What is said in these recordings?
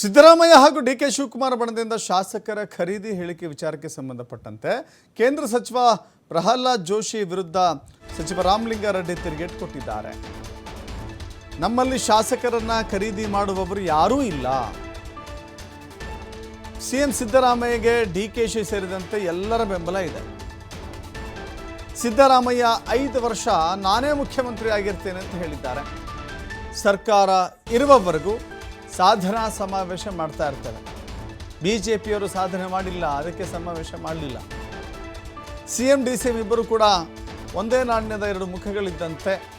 ಸಿದ್ದರಾಮಯ್ಯ ಹಾಗೂ D K Shivakumar ಬಣದಿಂದ ಶಾಸಕರ ಖರೀದಿ ಹೇಳಿಕೆ ವಿಚಾರಕ್ಕೆ ಸಂಬಂಧಪಟ್ಟಂತೆ ಕೇಂದ್ರ ಸಚಿವ ಪ್ರಹ್ಲಾದ್ ಜೋಶಿ ವಿರುದ್ಧ ಸಚಿವ ರಾಮಲಿಂಗಾರೆಡ್ಡಿ ತಿರುಗೇಟು ಕೊಟ್ಟಿದ್ದಾರೆ. ನಮ್ಮಲ್ಲಿ ಶಾಸಕರನ್ನ ಖರೀದಿ ಮಾಡುವವರು ಯಾರೂ ಇಲ್ಲ. ಸಿಎಂ ಸಿದ್ದರಾಮಯ್ಯಗೆ ಡಿ ಕೆ ಶಿ ಸೇರಿದಂತೆ ಎಲ್ಲರ ಬೆಂಬಲ ಇದೆ. ಸಿದ್ದರಾಮಯ್ಯ ಐದು ವರ್ಷ ನಾನೇ ಮುಖ್ಯಮಂತ್ರಿ ಆಗಿರ್ತೇನೆ ಅಂತ ಹೇಳಿದ್ದಾರೆ. ಸರ್ಕಾರ ಇರುವವರೆಗೂ ಸಾಧನಾ ಸಮಾವೇಶ ಮಾಡ್ತಾ ಇರ್ತಾರೆ. ಬಿ ಜೆ ಪಿಯವರು ಸಾಧನೆ ಮಾಡಿಲ್ಲ ಅದಕ್ಕೆ ಸಮಾವೇಶ ಮಾಡಲಿಲ್ಲ. C M D C M ಇಬ್ಬರು ಕೂಡ ಒಂದೇ ನಾಣ್ಯದ ಎರಡು ಮುಖಗಳಿದ್ದಂತೆ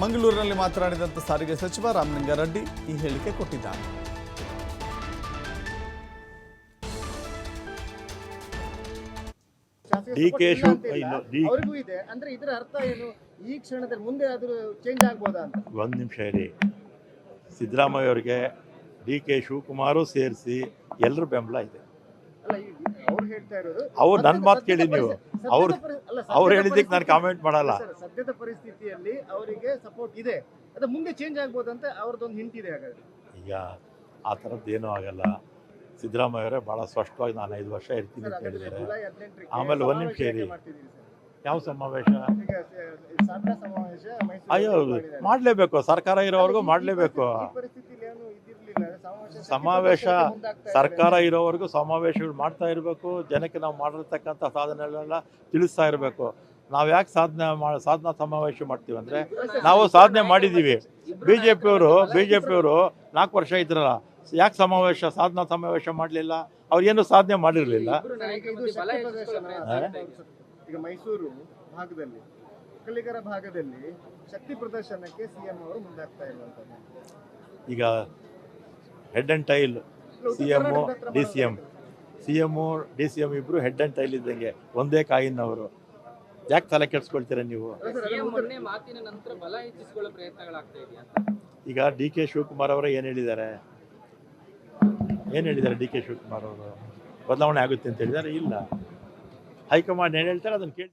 ಮಂಗಳೂರಿನಲ್ಲಿ ಮಾತನಾಡಿದಂಥ ಸಾರಿಗೆ ಸಚಿವ ರಾಮಲಿಂಗಾರೆಡ್ಡಿ ಈ ಹೇಳಿಕೆ ಕೊಟ್ಟಿದ್ದಾರೆ. ಒಂದ್ ಡಿ ಕೆ ಇಲ್ಲ ಶಿವ- ಅಂತ ಇಲ್ಲ. ಇಲ್ಲ, ಡಿ- ಅವ್ರಿಗೂ ಇದೆ. ಅಂದ್ರೆ ಇದರ ಅರ್ಥ ಏನು? ಈ ಕ್ಷಣದಲ್ಲಿ ಮುಂದೆ ಆದ್ರೂ ಚೇಂಜ್ ಆಗ್ಬೋದಾ ಅಂತ? ಒಂದು ನಿಮಿಷ ಇರಿ. ಸಿದ್ದರಾಮಯ್ಯ ಅವರಿಗೆ ಡಿ ಕೆ ಶಿವಕುಮಾರು ಸೇರಿಸಿ ಎಲ್ಲರೂ ಬೆಂಬಲ ಇದೆ. ಅವ್ರು ನನ್ನ ಮಾತು ಕೇಳಿ ನೀವು. ಅವ್ರು ಅವ್ರು ಹೇಳಿದ್ದಕ್ಕೆ ನಾನು ಕಾಮೆಂಟ್ ಮಾಡಲ್ಲ. ಸದ್ಯದ ಪರಿಸ್ಥಿತಿಯಲ್ಲಿ ಅವರಿಗೆ ಸಪೋರ್ಟ್ ಇದೆ. ಅದು ಮುಂದೆ ಚೇಂಜ್ ಆಗ್ಬೋದಂತ ಅವ್ರದ್ದೊಂದು ಹಿಂಟ್ ಇದೆ ಹಾಗಾದ್ರೆ. ಈಗ ಆ ಥರದ್ದು ಏನೂ ಆಗಲ್ಲ. ಸಿದ್ದರಾಮಯ್ಯ ಅವರೇ ಭಾಳ ಸ್ಪಷ್ಟವಾಗಿ ನಾನು ಐದು ವರ್ಷ ಇರ್ತೀನಿ ಅಂತ ಹೇಳಿದ್ದಾರೆ. ಆಮೇಲೆ ಒಂದು ನಿಮಿಷ ಇರಿ. ಯಾವ ಸಮಾವೇಶ? ಅಯ್ಯೋ. ಮಾಡಲೇಬೇಕು ಸರ್ಕಾರ ಇರೋವರೆಗೂ ಮಾಡಲೇಬೇಕು. ಸಮಾವೇಶ. ಸರ್ಕಾರ ಇರೋವರೆಗೂ ಸಮಾವೇಶಗಳು ಮಾಡ್ತಾ ಇರಬೇಕು. ಜನಕ್ಕೆ ನಾವು ಮಾಡಿರ್ತಕ್ಕಂಥ ಸಾಧನೆಗಳೆಲ್ಲ ತಿಳಿಸ್ತಾ ಇರಬೇಕು. ನಾವು ಯಾಕೆ ಸಾಧನೆ ಮಾ ಸಾಧನಾ ಸಮಾವೇಶ ಮಾಡ್ತೀವಿ ಅಂದರೆ ನಾವು ಸಾಧನೆ ಮಾಡಿದ್ದೀವಿ. ಬಿ ಜೆ ಪಿಯವರು ಬಿ ಜೆ ಪಿಯವರು ನಾಲ್ಕು ವರ್ಷ ಇದ್ರಲ್ಲ ಯಾಕೆ ಸಮಾವೇಶ ಸಾಧನಾ ಸಮಾವೇಶ ಮಾಡಲಿಲ್ಲ? ಅವ್ರು ಏನು ಸಾಧನೆ ಮಾಡಿರಲಿಲ್ಲ? ಈಗ ಮೈಸೂರು ಭಾಗದಲ್ಲಿ ಒಕ್ಕಲಿಗರ ಭಾಗದಲ್ಲಿ ಶಕ್ತಿ ಪ್ರದರ್ಶನಕ್ಕೆ ಸಿಎಂ ಅವರು ಮುಂದಾಗ್ತಾ ಇರುವಂತದ್ದು ಈಗ head and tail C M D C M C M D C M ಇಬ್ರು ಹೆಡ್ ಅಂಡ್ ಟೈಲ್ ಇದ್ದಂಗೆ ಒಂದೇ ಕಾಯಿನವರು. ಯಾಕೆ ತಲೆ ಕೆಡ್ಸ್ಕೊಳ್ತೀರ ನೀವು? ಸಿಎಂ ಮೊನ್ನೆ ಮಾತಿನ ನಂತರ ಬಲ ಹೆಚ್ಚಿಸಿಕೊಳ್ಳೋ ಪ್ರಯತ್ನಗಳಾಗ್ತಾ ಇದೆಯಾ? ಈಗ ಡಿ ಕೆ ಶಿವಕುಮಾರ್ ಅವರೇ ಏನು ಹೇಳಿದ್ದಾರೆ? ಏನು ಹೇಳಿದ್ದಾರೆ ಡಿ ಕೆ ಶಿವಕುಮಾರ್ ಅವರು? ಬದಲಾವಣೆ ಆಗುತ್ತೆ ಅಂತ ಹೇಳಿದ್ದಾರೆ? ಇಲ್ಲ. ಹೈಕಮಾಂಡ್ ಏನು ಹೇಳ್ತಾರೆ ಅದನ್ನು ಕೇಳಿ